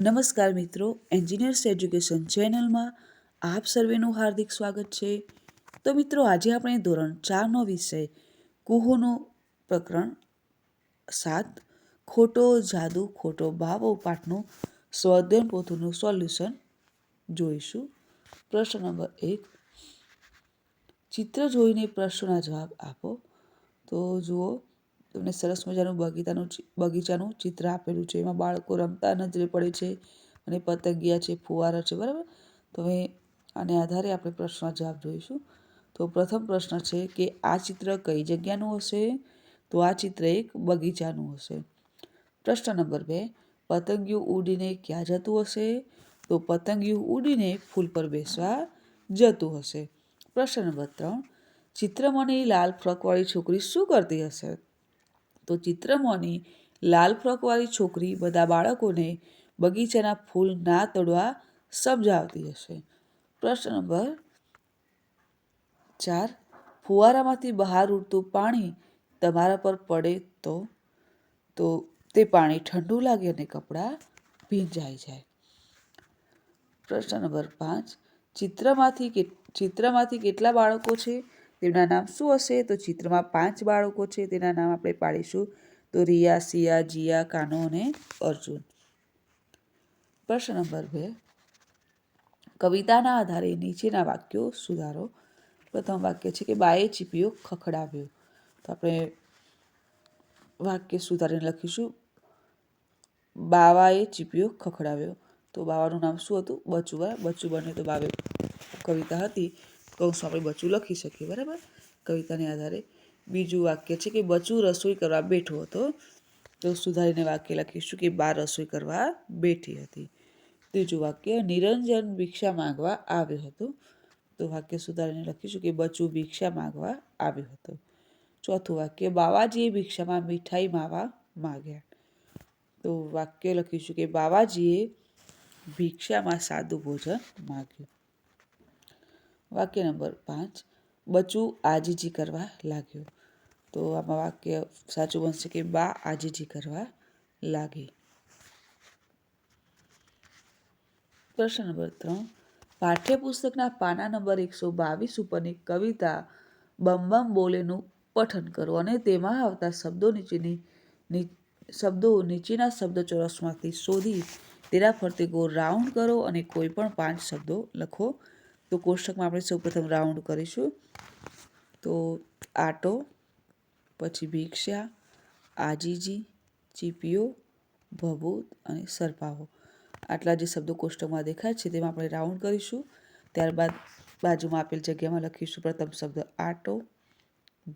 નમસ્કાર મિત્રો engineers education ચેનલમાં આપ સર્વેનું હાર્દિક સ્વાગત છે. તો મિત્રો, આજે આપણે ધોરણ ચારનો વિષય, કુહોનું પ્રકરણ સાત, ખોટો જાદુ, ખોટો ભાવો પાઠનું સ્વાધ્યાયન પોથીનું સોલ્યુશન જોઈશું. પ્રશ્ન નંબર એક, ચિત્ર જોઈને પ્રશ્નના જવાબ આપો. તો જુઓ તમને સરસ મજાનું બગીચાનું બગીચાનું ચિત્ર આપેલું છે. એમાં બાળકો રમતા નજરે પડે છે અને પતંગિયા છે, ફુવારા છે, બરાબર? તો હવે આને આધારે આપણે પ્રશ્ન જવાબ જોઈશું. તો પ્રથમ પ્રશ્ન છે કે આ ચિત્ર કઈ જગ્યાનું હશે? તો આ ચિત્ર એક બગીચાનું હશે. પ્રશ્ન નંબર બે, પતંગિયું ઉડીને ક્યાં જતું હશે? તો પતંગિયું ઉડીને ફૂલ પર બેસવા જતું હશે. પ્રશ્ન નંબર ત્રણ ચિત્રમાંની લાલ ફ્રકવાળી છોકરી શું કરતી હશે? તો ચિત્રમાંની લાલ ફ્રોકવાળી છોકરી બધા બાળકોને બગીચાના ફૂલ ના તોડવા સમજાવતી હશે. પ્રશ્ન નંબર ચાર, ફુવારામાંથી બહાર ઉડતું પાણી તમારા પર પડે તો? તો તે પાણી ઠંડુ લાગે અને કપડાં ભીંજાઈ જાય. પ્રશ્ન નંબર પાંચ, ચિત્રમાંથી કે, ચિત્રમાંથી કેટલા બાળકો છે? તેમના નામ શું હશે? તો ચિત્રમાં પાંચ બાળકો છે. તેના નામ આપણે પાડીશું. તો રિયા, સિયા, જીયા, કાનો અને અર્જુન. પ્રશ્ન નંબર બે. કવિતાના આધારે નીચેના વાક્યો સુધારો. પ્રથમ વાક્ય છે કે બાએ ચીપીઓ ખખડાવ્યો. તો આપણે વાક્ય સુધારીને લખીશું. બાવાએ ચીપીઓ ખખડાવ્યો. તો બાવાનું નામ શું હતું? બચુ બચુ બને તો બાવે કવિતા હતી. કૌંસમાં આપણે બચું લખી શકીએ, બરાબર? કવિતાને આધારે. બીજું વાક્ય છે કે, બચું રસોઈ કરવા બેઠો હતો, તો સુધારીને વાક્ય લખીશું કે, બા રસોઈ કરવા બેઠી હતી. ત્રીજું વાક્ય, નિરંજન ભિક્ષા માંગવા આવ્યો હતો. તો વાક્ય સુધારીને લખીશું કે, બચું ભિક્ષા માંગવા આવ્યો હતો. ચોથું વાક્ય, બાવાજીએ ભિક્ષામાં મીઠાઈ માવા માગ્યા. તો વાક્ય લખીશું કે, બાવાજીએ ભિક્ષામાં સાદું ભોજન માગ્યું. વાક્ય નંબર પાંચ, બચુ આજીજી કરવા લાગ્યો. તો આમાં વાક્ય સાચું બનશે કે, બા આજીજી કરવા લાગી. પ્રશ્ન નંબર ત્રણ, પાઠ્યપુસ્તકના પાના નંબર એકસો બાવીસ ઉપરની કવિતા બમ બોલેનું પઠન કરો. અને તેમાં આવતા શબ્દો નીચેની શબ્દો નીચેના શબ્દ ચોરસમાંથી શોધી તેના ફરતે ગોળ રાઉન્ડ કરો અને કોઈ પણ પાંચ શબ્દો લખો. તો કોષ્ટકમાં આપણે સૌપ્રથમ રાઉન્ડ કરીશું. તો આટો, પછી ભિક્ષા, આજીજી ચીપીઓ ભભૂત અને સરપાવો આટલા જે શબ્દો કોષ્ટકમાં દેખાય છે તેમાં આપણે રાઉન્ડ કરીશું. ત્યારબાદ બાજુમાં આપેલ જગ્યામાં લખીશું પ્રથમ શબ્દ આટો,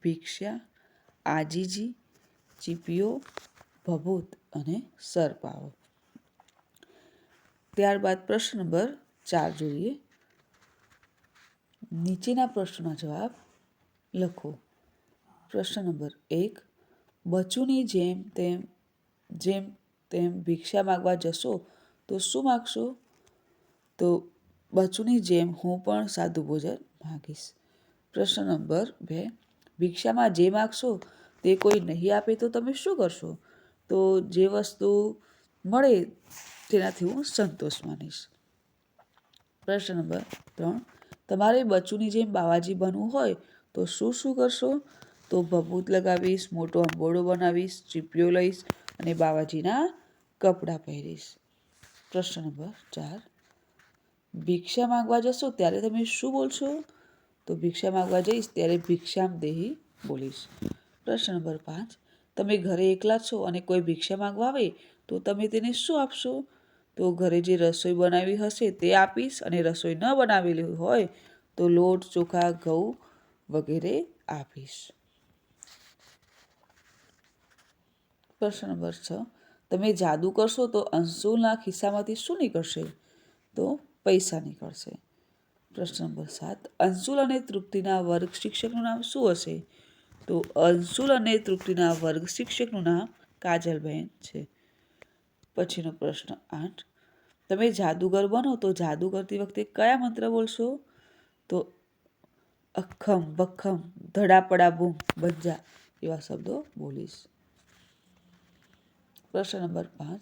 ભિક્ષા, આજીજી ચીપીઓ ભભૂત અને સરપાવો ત્યારબાદ પ્રશ્ન નંબર ચાર જોઈએ. નીચેના પ્રશ્નનો જવાબ લખો. પ્રશ્ન નંબર એક, બચુની જેમ તેમ જેમ તેમ ભિક્ષા માગવા જશો, તો શું માગશો? તો, બચુની જેમ હું પણ સાદું ભોજન માગીશ. પ્રશ્ન નંબર બે, ભિક્ષામાં જે માગશો તે કોઈ નહીં આપે તો તમે શું કરશો? તો, જે વસ્તુ મળે તેનાથી હું સંતોષ માનીશ. પ્રશ્ન નંબર ત્રણ તમારે બચ્ચુંની જેમ બાવાજી બનવું હોય તો શું શું કરશો? તો ભભૂત લગાવીશ, મોટો અંબોડો બનાવીશ, ચીપીઓ લઈશ અને બાવાજીના કપડાં પહેરીશ. પ્રશ્ન નંબર ચાર. ભિક્ષા માગવા જશો ત્યારે તમે શું બોલશો? તો ભિક્ષા માગવા જઈશ ત્યારે ભિક્ષામ દેહી બોલીશ. પ્રશ્ન નંબર પાંચ. તમે ઘરે એકલા છો અને કોઈ ભિક્ષા માગવા આવે તો તમે તેને શું આપશો? તો ઘરે જે રસોઈ બનાવી હશે તે આપીશ અને રસોઈ ન બનાવેલી હોય તો લોટ, ચોખા, ઘઉં વગેરે આપીશ. પ્રશ્ન નંબર છ. તમે જાદુ કરશો તો અંશુલના ખિસ્સામાંથી શું નીકળશે? તો પૈસા નીકળશે. પ્રશ્ન નંબર સાત. અંશુલ અને તૃપ્તિના વર્ગ શિક્ષકનું નામ શું હશે? તો અંશુલ અને તૃપ્તિના વર્ગ શિક્ષકનું નામ કાજલબહેન છે. પછીનો પ્રશ્ન આઠ. તમે જાદુગર બનો તો જાદુ કરતી વખતે કયા મંત્ર બોલશો? તો અખમ બખમ ધડાપડા, બૂમ, બંજા એવા શબ્દો બોલીશ. પ્રશ્ન નંબર પાંચ.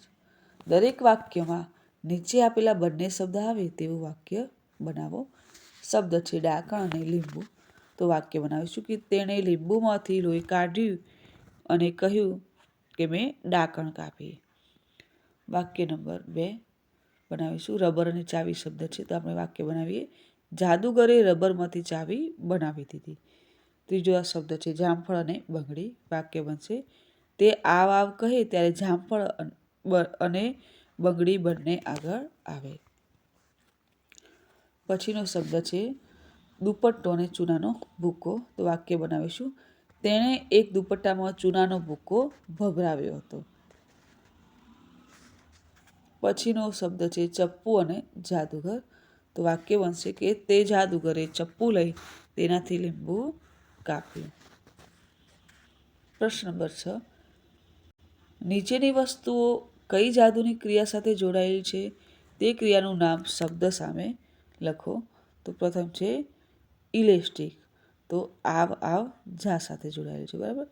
દરેક વાક્યમાં નીચે આપેલા બંને શબ્દ આવે તેવું વાક્ય બનાવો. શબ્દ છે ડાકણ અને લીંબુ. તો વાક્ય બનાવીશું કે તેણે લીંબુમાંથી લોહી કાઢ્યું અને કહ્યું કે મેં ડાકણ કાપી. વાક્ય નંબર બે બનાવીશું. રબર અને ચાવી શબ્દ છે, તો આપણે વાક્ય બનાવીએ. જાદુગરે રબરમાંથી ચાવી બનાવી દીધી. ત્રીજો આ શબ્દ છે, જામફળ અને બંગડી વાક્ય બનશે. તે આવ આવ કહે ત્યારે જામફળ અને બંગડી બંને આગળ આવે. પછીનો શબ્દ છે, દુપટ્ટો અને ચૂનાનો ભૂકો. તો વાક્ય બનાવીશું. તેણે એક દુપટ્ટામાં ચૂનાનો ભૂકો ભભરાવ્યો હતો. પછીનો શબ્દ છે ચપ્પુ અને જાદુગર. તો વાક્ય બનશે કે તે જાદુગરે ચપ્પુ લઈ તેનાથી લીંબુ કાપ્યું. પ્રશ્ન નંબર છ. નીચેની વસ્તુઓ કઈ જાદુની ક્રિયા સાથે જોડાયેલી છે? તે ક્રિયાનું નામ શબ્દ સામે લખો. તો પ્રથમ છે ઇલેસ્ટિક. તો આવ આવ, ઝા સાથે જોડાયેલું છે, બરાબર?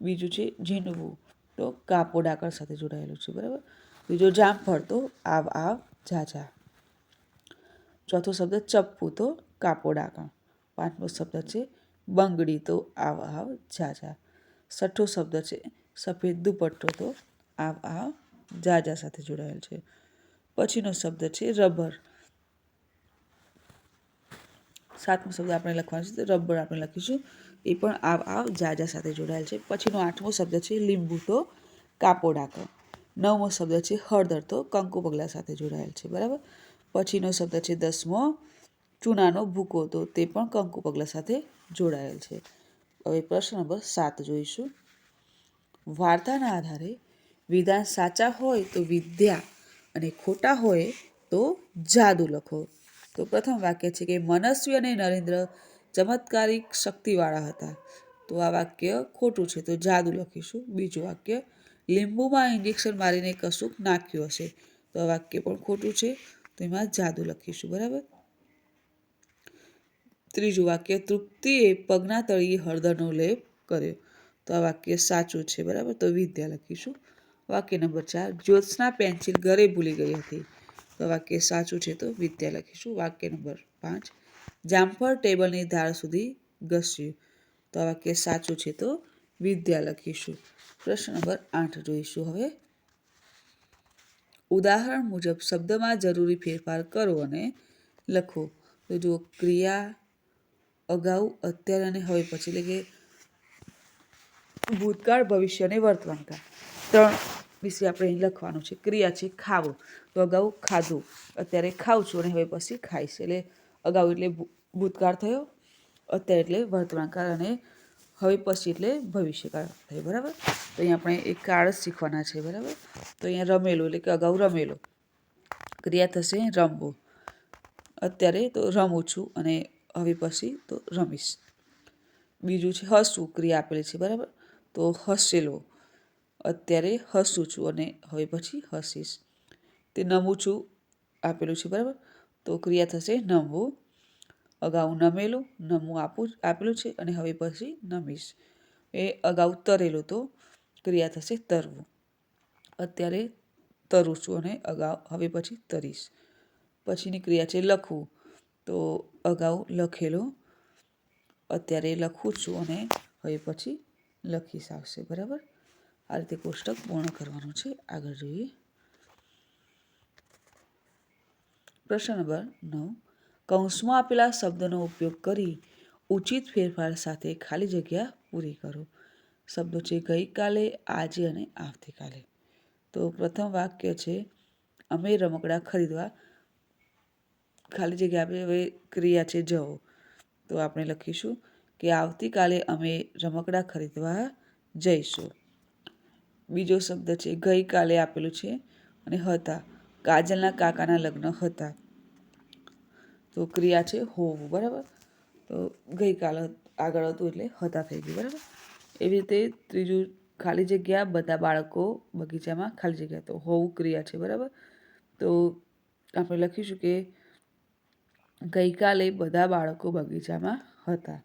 બીજું છે ઝીંડવું. તો કાપો ડાકર સાથે જોડાયેલું છે, બરાબર? બીજો જામફળ તો આવ આવ, જા જા. ચોથો શબ્દ ચપ્પુ તો કાપો ડાકણ પાંચમો શબ્દ છે બંગડી તો આવ આવ, જા જા. છઠ્ઠો શબ્દ છે સફેદ દુપટ્ટો તો આવ આવ, જા જા સાથે જોડાયેલ છે. પછીનો શબ્દ છે રબર. સાતમો શબ્દ આપણે લખવાનો છે તો રબર આપણે લખીશું. એ પણ આવ આવ, જા જા સાથે જોડાયેલ છે. પછીનો આઠમો શબ્દ છે લીંબુ તો કાપો ડાકર નવમો શબ્દ છે હળદર તો કંકુ પગલા સાથે જોડાયેલ છે, બરાબર? પછીનો શબ્દ છે દસમો, ચૂનાનો ભૂકો તો તે પણ કંકુ પગલા સાથે જોડાયેલ છે. હવે પ્રશ્ન નંબર સાત જોઈશું. વાર્તાના આધારે વિધાન સાચા હોય તો વિદ્યા અને ખોટા હોય તો જાદુ લખો. તો પ્રથમ વાક્ય છે કે મનસ્વી અને નરેન્દ્ર ચમત્કારિક શક્તિવાળા હતા. તો આ વાક્ય ખોટું છે તો જાદુ લખીશું. બીજું વાક્ય લીંબુમાં ઇન્જેક્શન મારીને કશુંક નાખ્યું હશે. તો આ વાક્ય પણ ખોટું છે. તો એમાં જાદુ લખીશું, બરાબર? ત્રીજું વાક્ય, તૃપ્તિએ પગના તળિયે હળદરનો લેપ કર્યો. તો આ વાક્ય સાચું છે, બરાબર? તો વિદ્યા લખીશું. વાક્ય નંબર ચાર, જ્યોત્સના પેન્સિલ ઘરે ભૂલી ગઈ હતી. તો વાક્ય સાચું છે, તો વિદ્યા લખીશું. વાક્ય નંબર પાંચ, જામફળ ટેબલની ધાર સુધી ઘસ્યું. તો આ વાક્ય સાચું છે, તો વિદ્યા લખીશું. પ્રશ્ન નંબર આઠ જોઈશું હવે. ઉદાહરણ મુજબ શબ્દમાં જરૂરી ફેરફાર કરો અને લખો. તો જુઓ, ક્રિયા અગાઉ, અત્યારે અને હવે પછી, એટલે કે ભૂતકાળ, ભવિષ્ય અને વર્તમાનકાળ. ત્રણ વિશે આપણે અહીં લખવાનું છે. ક્રિયા છે ખાવું. તો અગાઉ ખાધું, અત્યારે ખાઉં છું અને હવે પછી ખાઈશ. એટલે અગાઉ એટલે ભૂતકાળ થયો, અત્યારે એટલે વર્તમાનકાળ અને હવે પછી એટલે ભવિષ્યકાળ થાય, બરાબર? તો અહીંયા આપણે એક કાળ શીખવાના છે, બરાબર? તો અહીંયા રમેલો, એટલે કે અગાઉ રમેલો. ક્રિયા થશે રમવું. અત્યારે તો રમું છું અને હવે પછી તો રમીશ. બીજું છે હસવું, ક્રિયા આપેલી છે, બરાબર? તો હસેલો. અત્યારે હસું છું અને હવે પછી હસીશ. તે નમું છું આપેલું છે, બરાબર? તો ક્રિયા થશે નમવું. અગાઉ નમેલું નમવું આપું, આપેલું છે અને હવે પછી નમીશ. એ અગાઉ તરેલું તો ક્રિયા થશે તરવું. અત્યારે તરું છું અને અગાઉ, હવે પછી તરીશ. પછીની ક્રિયા છે લખવું. તો અગાઉ લખેલો, અત્યારે લખું છું અને હવે પછી લખીશ આવશે, બરાબર? આ રીતે કોષ્ટક પૂર્ણ કરવાનું છે. આગળ જોઈએ. પ્રશ્ન નંબર નવ. કૌંસમાં આપેલા શબ્દનો ઉપયોગ કરી ઉચિત ફેરફાર સાથે ખાલી જગ્યા પૂરી કરો. શબ્દો છે ગઈકાલે, આજે અને આવતીકાલે. તો પ્રથમ વાક્ય છે, અમે રમકડા ખરીદવા ખાલી જગ્યા આપણે હવે ક્રિયા છે, જવો. તો આપણે લખીશું કે, આવતીકાલે અમે રમકડા ખરીદવા જઈશું. બીજો શબ્દ છે, ગઈકાલે આપેલું છે અને હતા. કાજલના કાકાના લગ્ન હતા. તો ક્રિયા છે હોવું, બરાબર? તો ગઈકાલ આગળ હતું એટલે હતા થઈ ગયું બરાબર? એવી રીતે ત્રીજું ખાલી જગ્યા બધા બાળકો બગીચામાં ખાલી જગ્યા, તો હોવું ક્રિયા છે, બરાબર? તો આપણે લખીશું કે ગઈકાલે બધા બાળકો બગીચામાં હતા.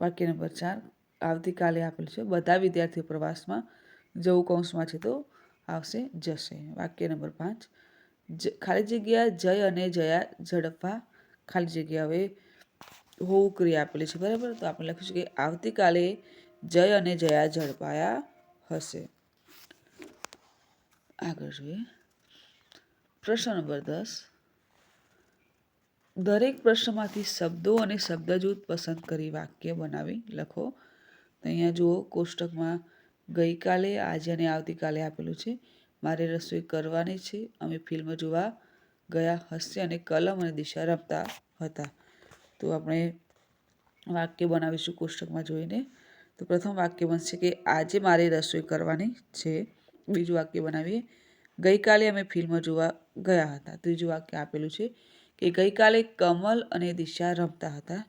વાક્ય નંબર ચાર, આવતીકાલે આપેલ છે, બધા વિદ્યાર્થીઓ પ્રવાસમાં જવું કૌંસમાં છે તો આવશે જશે. વાક્ય નંબર પાંચ ખાલી જગ્યા જય અને જયા ઝડપવા ખાલી જગ્યા હવે હોવું ક્રિયા આપેલી છે, બરાબર? તો આપણે લખીશું કે આવતીકાલે જય અને જયા ઝડપાયા હશે. આગળ જોઈએ. પ્રશ્ન નંબર દસ. દરેક પ્રશ્નમાંથી શબ્દો અને શબ્દજૂથ પસંદ કરી વાક્ય બનાવી લખો. તો અહીંયા જુઓ, કોષ્ટકમાં ગઈકાલે, આજે અને આવતીકાલે આપેલું છે. મારે રસોઈ કરવાની છે. અમે ફિલ્મ જોવા ગયા હસ્ય અને કલમ અને દિશા રમતા હતા. તો આપણે વાક્ય બનાવીશું કોષ્ટકમાં જોઈને. તો પ્રથમ વાક્ય બનશે કે, આજે મારે રસોઈ કરવાની છે. બીજું વાક્ય બનાવીએ, ગઈકાલે અમે ફિલ્મ જોવા ગયા હતા. ત્રીજું વાક્ય આપેલું છે કે, ગઈકાલે કમલ અને દિશા રમતા હતા.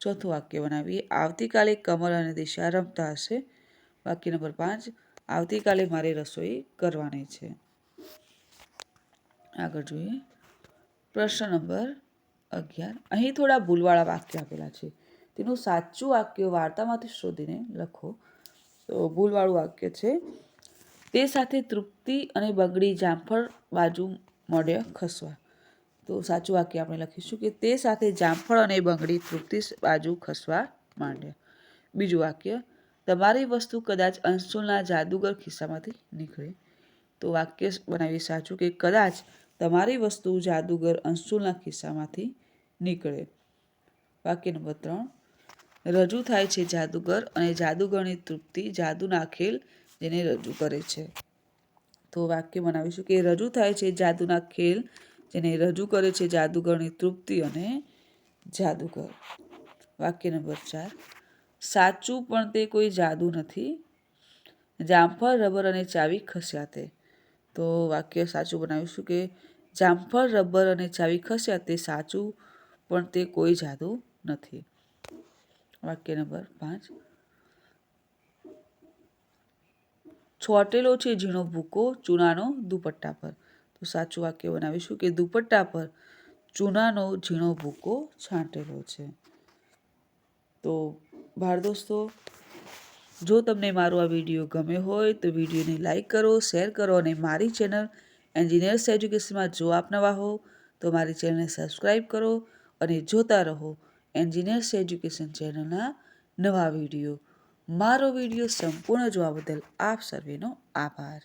ચોથું વાક્ય બનાવીએ, આવતીકાલે કમલ અને દિશા રમતા હશે. વાક્ય નંબર પાંચ આવતીકાલે મારે રસોઈ કરવાની છે. આગળ જોઈએ. પ્રશ્ન નંબર અગિયાર. અહીં થોડા ભૂલવાળા વાક્ય આપેલા છે. તેનું સાચું વાક્ય વાર્તામાંથી શોધીને લખો. તો ભૂલવાળું વાક્ય છે, તે સાથે તૃપ્તિ અને બગડી જામફળ બાજુ મોઢે ખસવા. તો સાચું વાક્ય આપણે લખીશું કે, તે સાથે જામફળ અને બંગડી તૃપ્તિ બાજુ ખસવા માંડ્યા બીજું વાક્ય તમારી વસ્તુ કદાચ અંશુલના જાદુગર ખિસ્સામાંથી નીકળે. તો વાક્ય બનાવી સાચું કે કદાચ તમારી વસ્તુ જાદુગર અંશુલના ખિસ્સામાંથી નીકળે. વાક્ય નંબર ત્રણ. રજૂ થાય છે જાદુગર અને જાદુગરની તૃપ્તિ જાદુના ખેલ જેને રજૂ કરે છે. તો વાક્ય બનાવીશું કે રજૂ થાય છે જાદુના ખેલ જેને રજૂ કરે છે જાદુગરની તૃપ્તિ અને જાદુગર. વાક્ય નંબર ચાર. સાચું પણ તે કોઈ જાદુ નથી. જામફળ, રબર અને ચાવી ખસ્યા તે. તો વાક્ય સાચું બનાવીશું કે જામફળ, રબર અને ચાવી ખસ્યા તે સાચું પણ તે કોઈ જાદુ નથી. વાક્ય નંબર પાંચ. છોટેલો છે ઝીણો ભૂકો, ચૂનાનો દુપટ્ટા પર. તો સાચું વાક્ય બનાવીશું કે દુપટ્ટા પર ચૂનાનો ઝીણો ભૂકો છાંટેલો છે. તો બાળ દોસ્તો, જો તમને મારો આ વીડિયો ગમ્યો હોય તો વિડીયોને લાઈક કરો, શેર કરો અને મારી ચેનલ એન્જિનિયર્સ એજ્યુકેશનમાં જો આપ નવા હો તો મારી ચેનલને સબસ્ક્રાઈબ કરો અને જોતા રહો એન્જિનિયર્સ એજ્યુકેશન ચેનલના નવા વીડિયો. મારો વીડિયો સંપૂર્ણ જોવા બદલ આપ સર્વેનો આભાર.